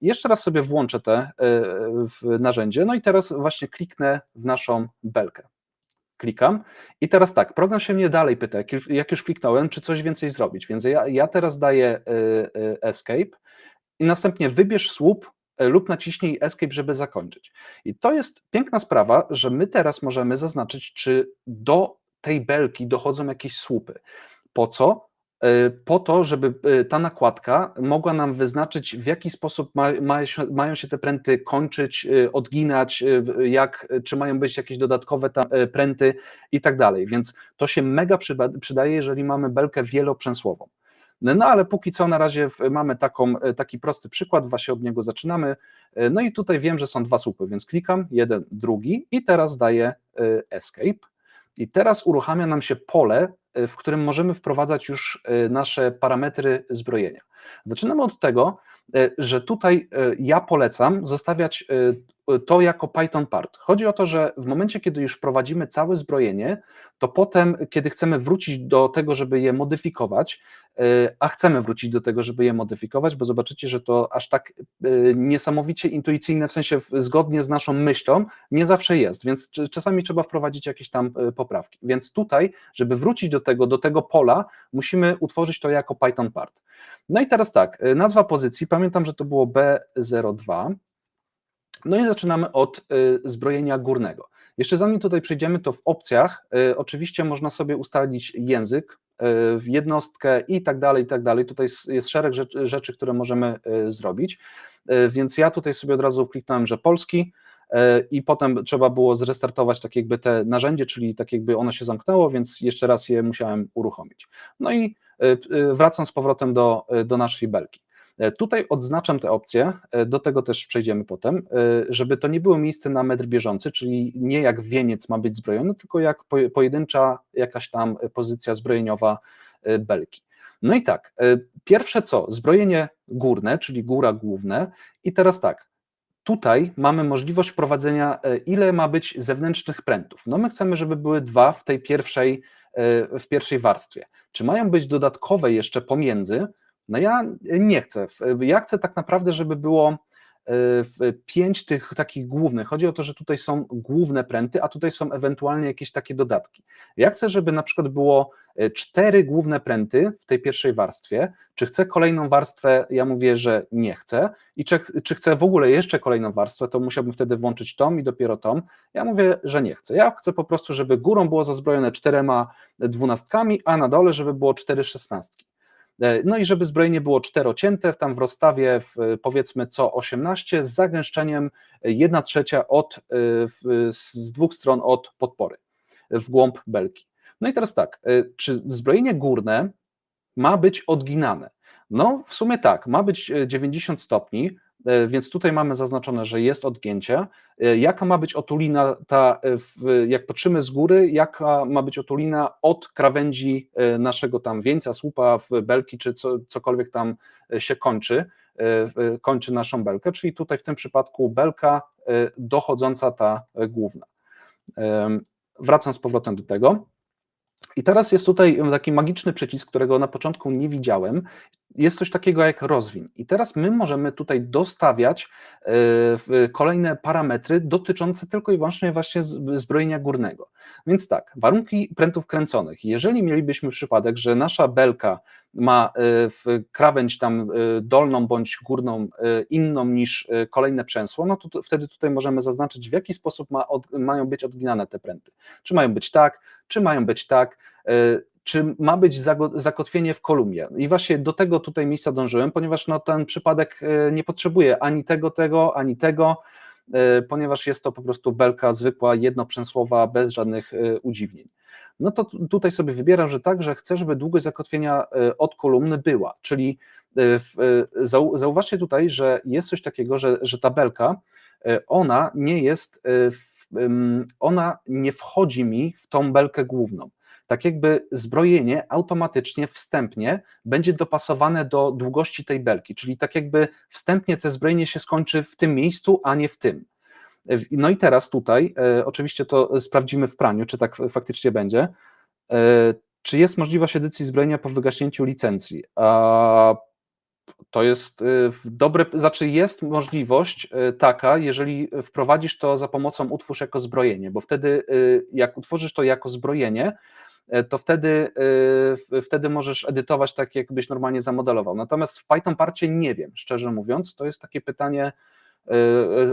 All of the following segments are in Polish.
Jeszcze raz sobie włączę te w narzędzie, no i teraz właśnie kliknę w naszą belkę. Klikam i teraz tak, program się mnie dalej pyta, jak już kliknąłem, czy coś więcej zrobić, więc ja, ja teraz daję escape i następnie wybierz słup lub naciśnij escape, żeby zakończyć. I to jest piękna sprawa, że my teraz możemy zaznaczyć, czy do tej belki dochodzą jakieś słupy. Po co? E, po to, żeby e, ta nakładka mogła nam wyznaczyć, w jaki sposób ma, ma, mają się te pręty kończyć, e, odginać, jak, czy mają być jakieś dodatkowe pręty i tak dalej. Więc to się mega przydaje, jeżeli mamy belkę wieloprzęsłową. No ale póki co na razie mamy taką, taki prosty przykład, właśnie od niego zaczynamy. No i tutaj wiem, że są dwa słupy, więc klikam, jeden, drugi i teraz daję escape. I teraz uruchamia nam się pole, w którym możemy wprowadzać już e, nasze parametry zbrojenia. Zaczynamy od tego, e, że tutaj ja polecam zostawiać to jako Python part. Chodzi o to, że w momencie, kiedy już wprowadzimy całe zbrojenie, to potem, kiedy chcemy wrócić do tego, żeby je modyfikować, e, a chcemy wrócić do tego, żeby je modyfikować, bo zobaczycie, że to aż tak e, niesamowicie intuicyjne, w sensie zgodnie z naszą myślą, nie zawsze jest, więc czasami trzeba wprowadzić jakieś tam e, poprawki. Więc tutaj, żeby wrócić do tego, do tego pola, musimy utworzyć to jako Python part. No i teraz tak, nazwa pozycji, pamiętam, że to było B02, no i zaczynamy od y, zbrojenia górnego. Jeszcze zanim tutaj przejdziemy, to w opcjach y, oczywiście można sobie ustalić język, y, jednostkę i tak dalej, i tak dalej. Tutaj jest szereg rzeczy, które możemy zrobić, więc ja tutaj sobie od razu kliknąłem, że polski i potem trzeba było zrestartować tak jakby te narzędzie, czyli tak jakby ono się zamknęło, więc jeszcze raz je musiałem uruchomić. No i wracam z powrotem do, do naszej belki. E, tutaj odznaczam te opcje, e, do tego też przejdziemy potem, e, żeby to nie było miejsce na metr bieżący, czyli nie jak wieniec ma być zbrojony, tylko jak pojedyncza jakaś tam pozycja zbrojeniowa belki. No i tak, pierwsze co, zbrojenie górne, czyli góra główne i teraz tak, tutaj mamy możliwość wprowadzenia, ile ma być zewnętrznych prętów. No my chcemy, żeby były dwa w tej pierwszej, w pierwszej warstwie. Czy mają być dodatkowe jeszcze pomiędzy, no ja nie chcę. Ja chcę tak naprawdę, żeby było e, pięć tych takich głównych. Chodzi o to, że tutaj są główne pręty, a tutaj są ewentualnie jakieś takie dodatki. Ja chcę, żeby na przykład było e, cztery główne pręty w tej pierwszej warstwie. Czy chcę kolejną warstwę? Ja mówię, że nie chcę. I czy, czy chcę w ogóle jeszcze kolejną warstwę, to musiałbym wtedy włączyć tom i dopiero tom. Ja mówię, że nie chcę. Ja chcę po prostu, żeby górą było zazbrojone czterema dwunastkami, a na dole, żeby było cztery szesnastki. E, no i żeby zbrojenie było czterocięte, tam w rozstawie w, powiedzmy co 18 z zagęszczeniem 1 trzecia od, e, z dwóch stron od podpory w głąb belki. No i teraz tak, e, czy zbrojenie górne ma być odginane? No w sumie tak, ma być 90 stopni, więc tutaj mamy zaznaczone, że jest odgięcie. E, jaka ma być otulina, ta, e, jak patrzymy z góry, jaka ma być otulina od krawędzi naszego tam wieńca, słupa, w belki, czy co, cokolwiek tam się kończy, kończy naszą belkę, czyli tutaj w tym przypadku belka dochodząca ta główna. Wracam z powrotem do tego. I teraz jest tutaj taki magiczny przycisk, którego na początku nie widziałem. Jest coś takiego jak rozwin. I teraz my możemy tutaj dostawiać e, kolejne parametry dotyczące tylko i wyłącznie właśnie zbrojenia górnego. Więc tak, warunki prętów kręconych. Jeżeli mielibyśmy przypadek, że nasza belka ma e, krawędź tam e, dolną bądź górną inną niż kolejne przęsło, no to wtedy tutaj możemy zaznaczyć, w jaki sposób ma od, mają być odginane te pręty. Czy mają być tak, czy mają być tak, czy ma być zakotwienie w kolumnie. I właśnie do tego tutaj miejsca dążyłem, ponieważ no, ten przypadek e, nie potrzebuje ani tego, tego, ani tego, e, ponieważ jest to po prostu belka zwykła, jednoprzęsłowa, bez żadnych udziwnień. No to tutaj sobie wybieram, że tak, że chcę, żeby długość zakotwienia od kolumny była, czyli zauważcie tutaj, że jest coś takiego, że, że ta belka, ona nie jest ona nie wchodzi mi w tą belkę główną. Tak jakby zbrojenie automatycznie, wstępnie będzie dopasowane do długości tej belki, czyli tak jakby wstępnie te zbrojenie się skończy w tym miejscu, a nie w tym. No i teraz tutaj, e, oczywiście to sprawdzimy w praniu, czy tak faktycznie będzie. E, czy jest możliwość edycji zbrojenia po wygaśnięciu licencji? A To jest dobre, znaczy jest możliwość taka, jeżeli wprowadzisz to za pomocą utwórz jako zbrojenie, bo wtedy jak utworzysz to jako zbrojenie, to wtedy, wtedy możesz edytować tak, jakbyś normalnie zamodelował. Natomiast w Python parcie nie wiem, szczerze mówiąc, to jest takie pytanie,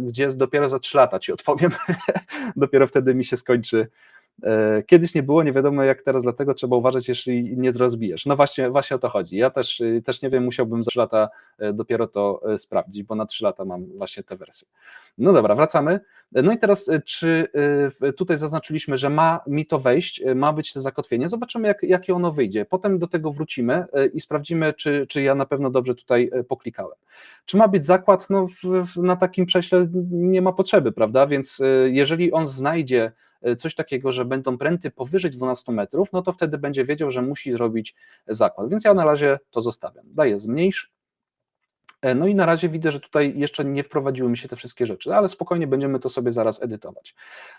gdzie dopiero za 3 lata ci odpowiem, dopiero wtedy mi się skończy E, kiedyś nie było, nie wiadomo jak teraz, dlatego trzeba uważać, jeśli nie rozbijesz. No właśnie, właśnie o to chodzi. Ja też, y, też nie wiem, musiałbym za 3 lata e, dopiero to e, sprawdzić, bo na 3 lata mam właśnie tę wersję. No dobra, wracamy. No i teraz, czy tutaj zaznaczyliśmy, że ma mi to wejść, ma być to zakotwienie. Zobaczymy, jak, jakie ono wyjdzie. Potem do tego wrócimy i sprawdzimy, czy, czy ja na pewno dobrze tutaj poklikałem. Czy ma być zakład? No, w, w, na takim prześle nie ma potrzeby, prawda? Więc jeżeli on znajdzie E, coś takiego, że będą pręty powyżej 12 metrów, no to wtedy będzie wiedział, że musi zrobić zakład. Więc ja na razie to zostawiam. Daję zmniejsz. E, no i na razie widzę, że tutaj jeszcze nie wprowadziły mi się te wszystkie rzeczy, ale spokojnie będziemy to sobie zaraz edytować.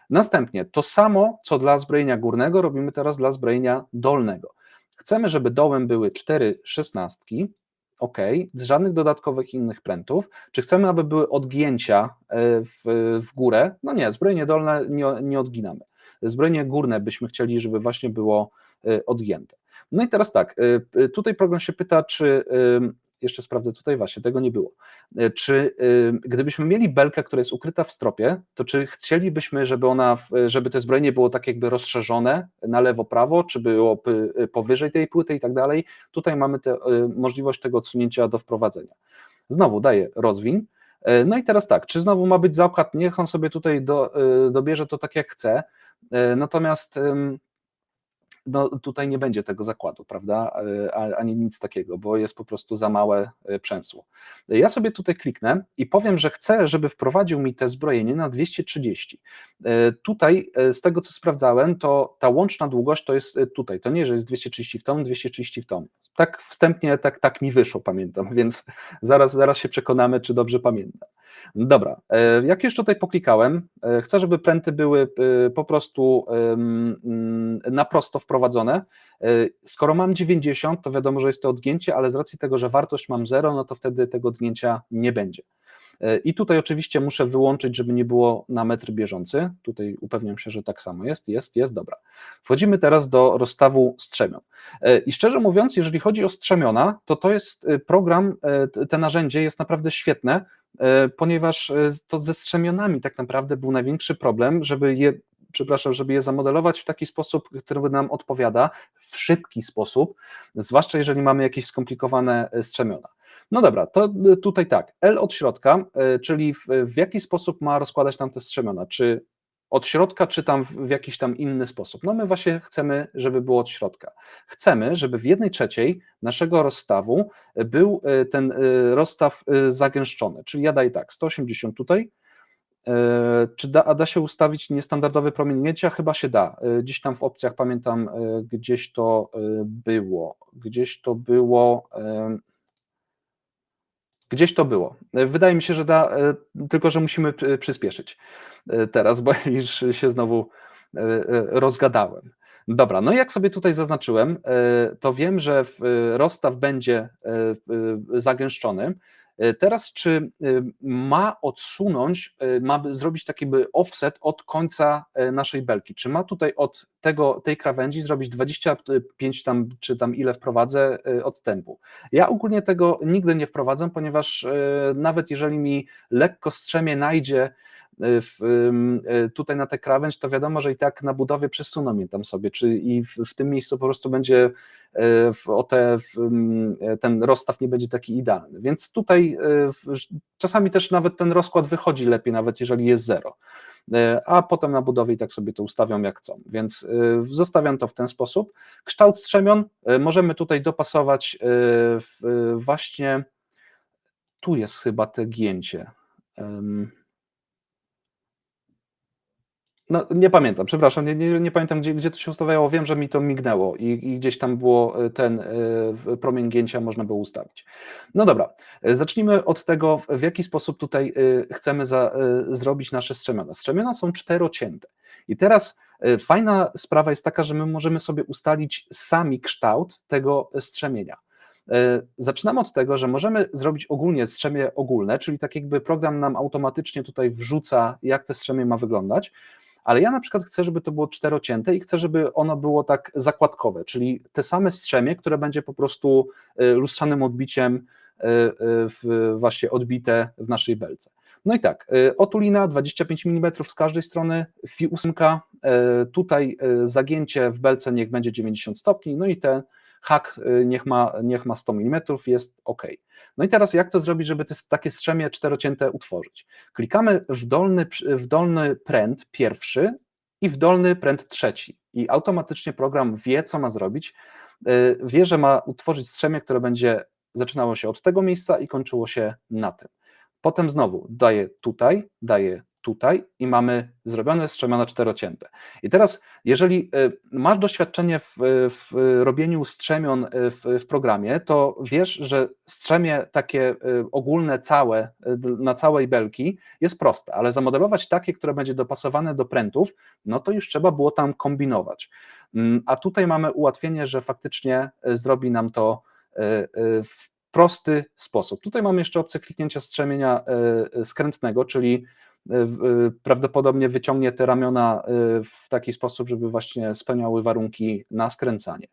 Następnie to samo, co dla zbrojenia górnego, robimy teraz dla zbrojenia dolnego. Chcemy, żeby dołem były cztery szesnastki, OK, z żadnych dodatkowych innych prętów. Czy chcemy, aby były odgięcia e, w, w górę? No nie, zbrojenie dolne nie, nie odginamy. Zbrojenie górne byśmy chcieli, żeby właśnie było e, odgięte. No i teraz tak, e, tutaj program się pyta, czy jeszcze sprawdzę tutaj właśnie, tego nie było. E, czy e, gdybyśmy mieli belkę, która jest ukryta w stropie, to czy chcielibyśmy, żeby ona, żeby to zbrojenie było tak jakby rozszerzone na lewo, prawo, czy było powyżej tej płyty i tak dalej? Tutaj mamy te, e, możliwość tego odsunięcia do wprowadzenia. Znowu daję rozwin. No i teraz tak, czy znowu ma być zakład, niech on sobie tutaj do, dobierze to tak jak chce, natomiast no tutaj nie będzie tego zakładu, prawda, e, ani nic takiego, bo jest po prostu za małe e, przęsło. Ja sobie tutaj kliknę i powiem, że chcę, żeby wprowadził mi te zbrojenie na 230. E, tutaj z tego, co sprawdzałem, to ta łączna długość to jest tutaj, to nie, że jest 230 w tom, 230 w tom. Tak wstępnie, tak, tak mi wyszło, pamiętam, więc zaraz, zaraz się przekonamy, czy dobrze pamiętam. Dobra, e, jak już tutaj poklikałem, e, chcę, żeby pręty były e, po prostu mm, na prosto wprowadzone. Skoro mam 90, to wiadomo, że jest to odgięcie, ale z racji tego, że wartość mam 0, no to wtedy tego odgięcia nie będzie. I tutaj oczywiście muszę wyłączyć, żeby nie było na metr bieżący. Tutaj upewniam się, że tak samo jest, jest, jest, dobra. Wchodzimy teraz do rozstawu strzemion. I szczerze mówiąc, jeżeli chodzi o strzemiona, to to jest program, te narzędzie jest naprawdę świetne, E, ponieważ e, to ze strzemionami tak naprawdę był największy problem, żeby je przepraszam, żeby je zamodelować w taki sposób, który nam odpowiada, w szybki sposób, zwłaszcza jeżeli mamy jakieś skomplikowane e, strzemiona. No dobra, to tutaj tak, L od środka, czyli w, w jaki sposób ma rozkładać nam te strzemiona, czy od środka, czy tam w, jakiś tam inny sposób. No my właśnie chcemy, żeby było od środka. Chcemy, żeby w jednej trzeciej naszego rozstawu był e, ten rozstaw zagęszczony, czyli ja daję tak, 180 tutaj, czy da, a da się ustawić niestandardowy promień mięcia? Chyba się da. Gdzieś tam w opcjach pamiętam, gdzieś to było. Gdzieś to było. Gdzieś to było. Wydaje mi się, że da, e, tylko że musimy przyspieszyć e, teraz, bo już się znowu e, rozgadałem. Dobra, no jak sobie tutaj zaznaczyłem, to wiem, że rozstaw będzie zagęszczony. E, teraz, czy e, ma odsunąć, e, ma zrobić taki by offset od końca naszej belki? Czy ma tutaj od tego, tej krawędzi zrobić 25 tam, czy tam ile wprowadzę odstępu? Ja ogólnie tego nigdy nie wprowadzę, ponieważ nawet jeżeli mi lekko strzemie najdzie w, tutaj na tę krawędź, to wiadomo, że i tak na budowie przesuną mnie tam sobie, czy i w, w tym miejscu po prostu będzie e, o te, ten rozstaw nie będzie taki idealny. Więc tutaj czasami też nawet ten rozkład wychodzi lepiej, nawet jeżeli jest zero. A potem na budowie i tak sobie to ustawiam jak chcą, więc zostawiam to w ten sposób. Kształt strzemion możemy tutaj dopasować właśnie, tu jest chyba te gięcie, no, nie pamiętam, przepraszam, nie, nie, nie pamiętam, gdzie, gdzie to się ustawiało. Wiem, że mi to mignęło i, i gdzieś tam było e, ten y, promień gięcia można było ustawić. No dobra, e, zacznijmy od tego, w jaki sposób tutaj y, chcemy za, y, zrobić nasze strzemiona. Strzemiona są czterocięte. I teraz fajna sprawa jest taka, że my możemy sobie ustalić sami kształt tego strzemienia. Zaczynamy od tego, że możemy zrobić ogólnie strzemie ogólne, czyli tak jakby program nam automatycznie tutaj wrzuca, jak te strzemie ma wyglądać, ale ja na przykład chcę, żeby to było czterocięte i chcę, żeby ono było tak zakładkowe, czyli te same strzemie, które będzie po prostu lustrzanym odbiciem właśnie odbite w naszej belce. No i tak, y, otulina 25 mm z każdej strony, FI 8, y, tutaj y, zagięcie w belce niech będzie 90 stopni, no i ten hak niech ma, niech ma 100 mm, jest ok. No i teraz jak to zrobić, żeby te, takie strzemie czterocięte utworzyć? Klikamy w dolny, w dolny pręt pierwszy i w dolny pręt trzeci i automatycznie program wie, co ma zrobić, wie, że ma utworzyć strzemie, które będzie zaczynało się od tego miejsca i kończyło się na tym. Potem znowu daję tutaj, daję tutaj i mamy zrobione strzemiona czterocięte. I teraz, jeżeli y, masz doświadczenie w, w robieniu strzemion y, w, w, programie, to wiesz, że strzemie takie y, ogólne, całe, na całej belki jest proste, ale zamodelować takie, które będzie dopasowane do prętów, no to już trzeba było tam kombinować. Mm, a tutaj mamy ułatwienie, że faktycznie zrobi nam to w prosty sposób. Tutaj mamy jeszcze opcję kliknięcia strzemienia e, skrętnego, czyli e, e, prawdopodobnie wyciągnie te ramiona w taki sposób, żeby właśnie spełniały warunki na skręcanie.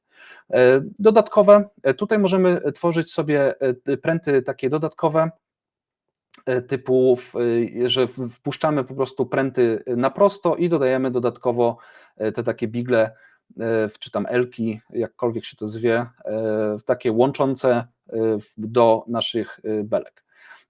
Dodatkowe, tutaj możemy tworzyć sobie pręty takie dodatkowe, typu, że wpuszczamy po prostu pręty na prosto i dodajemy dodatkowo te takie bigle, czy tam elki, jakkolwiek się to zwie, takie łączące do naszych belek.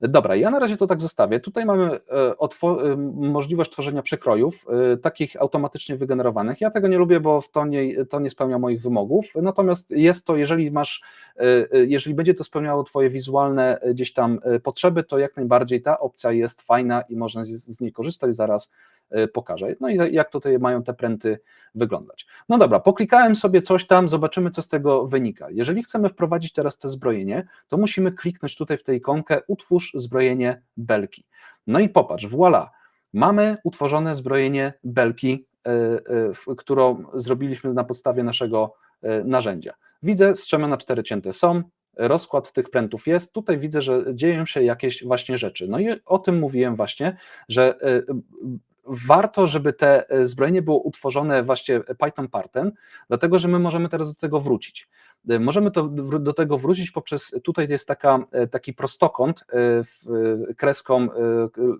Dobra, ja na razie to tak zostawię. Tutaj mamy e, możliwość tworzenia przekrojów, e, takich automatycznie wygenerowanych. Ja tego nie lubię, bo to nie, to nie spełnia moich wymogów. Natomiast jest to, jeżeli masz, e, jeżeli będzie to spełniało Twoje wizualne gdzieś tam potrzeby, to jak najbardziej ta opcja jest fajna i można z, z niej korzystać. Zaraz E, pokażę. No i jak tutaj mają te pręty wyglądać. No dobra, poklikałem sobie coś tam, zobaczymy, co z tego wynika. Jeżeli chcemy wprowadzić teraz te zbrojenie, to musimy kliknąć tutaj w tę ikonkę utwórz zbrojenie belki. No i popatrz, voilà, mamy utworzone zbrojenie belki, e, e, którą zrobiliśmy na podstawie naszego narzędzia. Widzę, strzemiona cztery cięte są, rozkład tych prętów jest. Tutaj widzę, że dzieją się jakieś właśnie rzeczy. No i o tym mówiłem właśnie, że warto, żeby te e, zbrojenie było utworzone właśnie Python Parten, dlatego że my możemy teraz do tego wrócić. E, możemy to, do tego wrócić poprzez, tutaj jest taka, e, taki prostokąt kreską,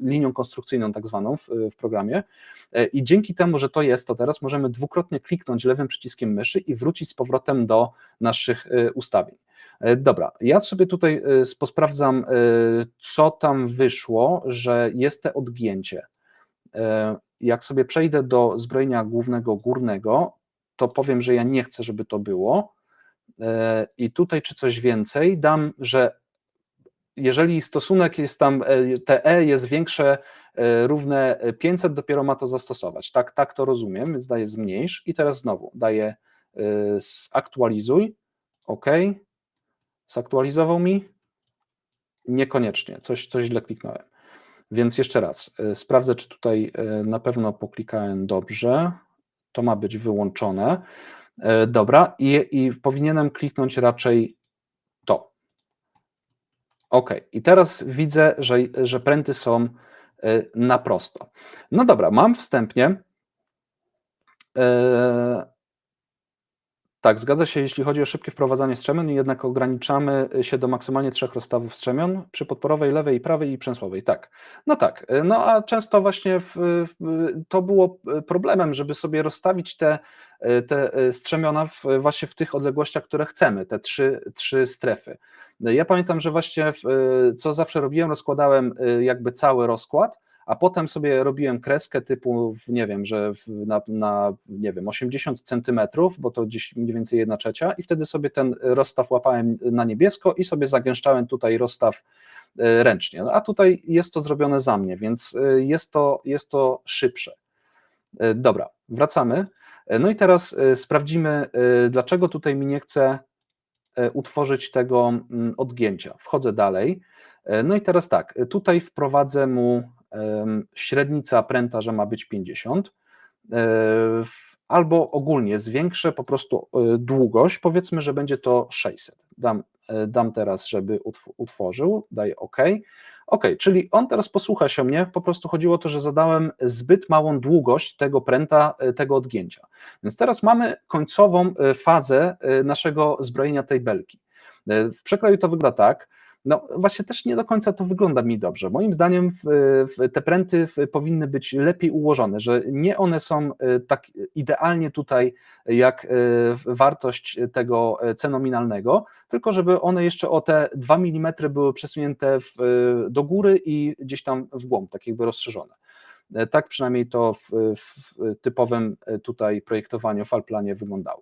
linią konstrukcyjną tak zwaną w, w programie i dzięki temu, że to jest, to teraz możemy dwukrotnie kliknąć lewym przyciskiem myszy i wrócić z powrotem do naszych ustawień. Dobra, ja sobie tutaj posprawdzam, co tam wyszło, że jest te odgięcie. E, jak sobie przejdę do zbrojenia głównego górnego, to powiem, że ja nie chcę, żeby to było. E, I tutaj, czy coś więcej, dam, że jeżeli stosunek jest tam, e, te jest większe, równe 500, dopiero ma to zastosować. Tak, tak to rozumiem, więc daję zmniejsz i teraz znowu daję zaktualizuj, OK, zaktualizował mi, niekoniecznie, coś, coś źle kliknąłem. Więc jeszcze raz, y, sprawdzę, czy tutaj y, na pewno poklikałem dobrze. To ma być wyłączone. Y, dobra, i, i powinienem kliknąć raczej to. OK, i teraz widzę, że, że pręty są na prosto. No dobra, mam wstępnie tak, zgadza się, jeśli chodzi o szybkie wprowadzanie strzemion, jednak ograniczamy się do maksymalnie trzech rozstawów strzemion przy podporowej, lewej, prawej i przęsłowej. Tak, no tak, no a często właśnie w, w, to było problemem, żeby sobie rozstawić te, te strzemiona w, właśnie w tych odległościach, które chcemy, te trzy, trzy strefy. Ja pamiętam, że właśnie co zawsze robiłem, rozkładałem jakby cały rozkład, a potem sobie robiłem kreskę typu, nie wiem, że na, na, nie wiem, 80 centymetrów, bo to gdzieś mniej więcej 1 trzecia i wtedy sobie ten rozstaw łapałem na niebiesko i sobie zagęszczałem tutaj rozstaw e, ręcznie, no, a tutaj jest to zrobione za mnie, więc e, jest to, jest to szybsze. E, dobra, wracamy. No i teraz sprawdzimy, dlaczego tutaj mi nie chce utworzyć tego mm, odgięcia. Wchodzę dalej. No i teraz tak, tutaj wprowadzę mu średnica pręta, ma być 50, albo ogólnie zwiększę po prostu y, długość, powiedzmy, że będzie to 600. Dam, y, dam teraz, żeby utw utworzył, daję OK. OK, czyli on teraz posłucha się mnie, po prostu chodziło o to, że zadałem zbyt małą długość tego pręta, tego odgięcia. Więc teraz mamy końcową fazę naszego zbrojenia tej belki. W przekroju to wygląda tak, no właśnie też nie do końca to wygląda mi dobrze. Moim zdaniem w, w te pręty powinny być lepiej ułożone, że nie one są e, tak idealnie tutaj jak e, wartość tego C nominalnego, tylko żeby one jeszcze o te 2 mm były przesunięte w, do góry i gdzieś tam w głąb, tak jakby rozszerzone. E, tak przynajmniej to w, w typowym tutaj projektowaniu, falplanie wyglądało.